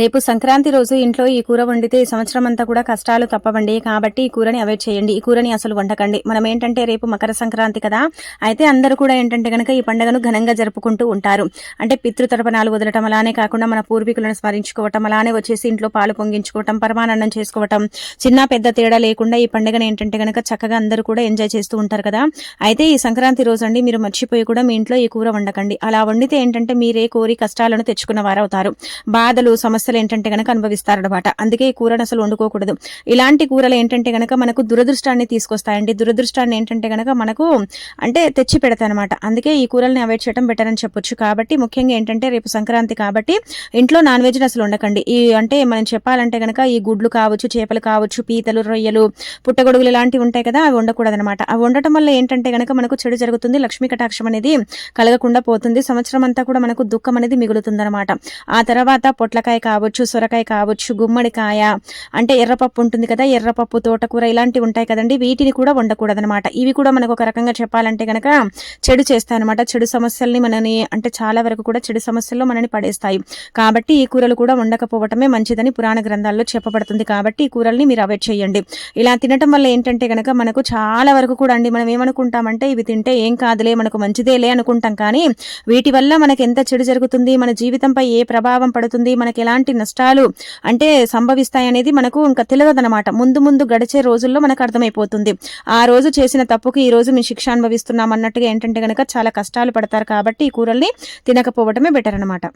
రేపు సంక్రాంతి రోజు ఇంట్లో ఈ కూర వండితే ఈ సంవత్సరం అంతా కూడా కష్టాలు తప్పవండి. కాబట్టి ఈ కూరని అవాయిడ్ చేయండి. ఈ కూరని అసలు వండకండి. మనం ఏంటంటే రేపు మకర సంక్రాంతి కదా. అయితే అందరూ కూడా ఏంటంటే కనుక ఈ పండుగను ఘనంగా జరుపుకుంటూ ఉంటారు. అంటే పితృతర్పణాలు వదలటం అలానే కాకుండా మన పూర్వీకులను స్మరించుకోవటం అలానే వచ్చేసి ఇంట్లో పాలు పొంగించుకోవటం పరమానందం చేసుకోవటం చిన్న పెద్ద తేడా లేకుండా ఈ పండుగను ఏంటంటే కనుక చక్కగా అందరూ కూడా ఎంజాయ్ చేస్తూ ఉంటారు కదా. అయితే ఈ సంక్రాంతి రోజు అండి మీరు మర్చిపోయి కూడా మీ ఇంట్లో ఈ కూర వండకండి. అలా వండితే ఏంటంటే మీరే కోరి కష్టాలను తెచ్చుకున్న వారు అవుతారు బాధలు సమస్యలు ఏంటంటే కనుక అనుభవిస్తారనమాట అందుకే ఈ కూరను అసలు వండుకోకూడదు. ఇలాంటి కూరలు ఏంటంటే కనుక మనకు దురదృష్టాన్ని తీసుకొస్తాయండి. దురదృష్టాన్ని ఏంటంటే కనుక మనకు అంటే తెచ్చి పెడతాయన్నమాట అందుకే ఈ కూరల్ని అవాయిడ్ చేయడం బెటర్ అని చెప్పొచ్చు. కాబట్టి ముఖ్యంగా ఏంటంటే రేపు సంక్రాంతి కాబట్టి ఇంట్లో నాన్ వెజ్ అసలు ఉండకండి ఈ అంటే మనం చెప్పాలంటే కనుక ఈ గుడ్లు కావచ్చు చేపలు కావచ్చు పీతలు రొయ్యలు పుట్టగొడుగులు ఇలాంటివి ఉంటాయి కదా అవి ఉండకూడదు అనమాట అవి ఉండటం వల్ల ఏంటంటే కనుక మనకు చెడు జరుగుతుంది లక్ష్మీ కటాక్షం అనేది కలగకుండా పోతుంది. సంవత్సరం అంతా కూడా మనకు దుఃఖం అనేది మిగులుతుందనమాట ఆ తర్వాత పొట్లకాయ కావచ్చు సొరకాయ కావచ్చు గుమ్మడికాయ అంటే ఎర్రపప్పు ఉంటుంది కదా ఎర్రపప్పు తోటకూర ఇలాంటివి ఉంటాయి కదండి. వీటిని కూడా వండకూడదనమాట. ఇవి కూడా మనకు ఒక రకంగా చెప్పాలంటే కనుక చెడు చేస్తాయి అనమాట చెడు సమస్యల్ని మనని అంటే చాలా వరకు కూడా చెడు సమస్యల్లో మనని పడేస్తాయి. కాబట్టి ఈ కూరలు కూడా వండకపోవటమే మంచిదని పురాణ గ్రంథాల్లో చెప్పబడుతుంది. కాబట్టి ఈ కూరల్ని మీరు అవాయిడ్ చేయండి. ఇలా తినటం వల్ల ఏంటంటే కనుక మనకు చాలా వరకు కూడా అండి మనం ఏమనుకుంటామంటే ఇవి తింటే ఏం కాదులే మనకు మంచిదేలే అనుకుంటాం కానీ వీటి వల్ల మనకి ఎంత చెడు జరుగుతుంది మన జీవితంపై ఏ ప్రభావం పడుతుంది మనకి ఎలాంటి నష్టాలు అంటే సంభవిస్తాయి అనేది మనకు ఇంకా తెలియదనమాట ముందు ముందు గడిచే రోజుల్లో మనకు అర్థమైపోతుంది. ఆ రోజు చేసిన తప్పుకి ఈ రోజు మేము శిక్ష అనుభవిస్తున్నాం అన్నట్టుగా ఏంటంటే కనుక చాలా కష్టాలు పడతారు కాబట్టి ఈ కూరల్ని తినకపోవటమే బెటర్ అనమాట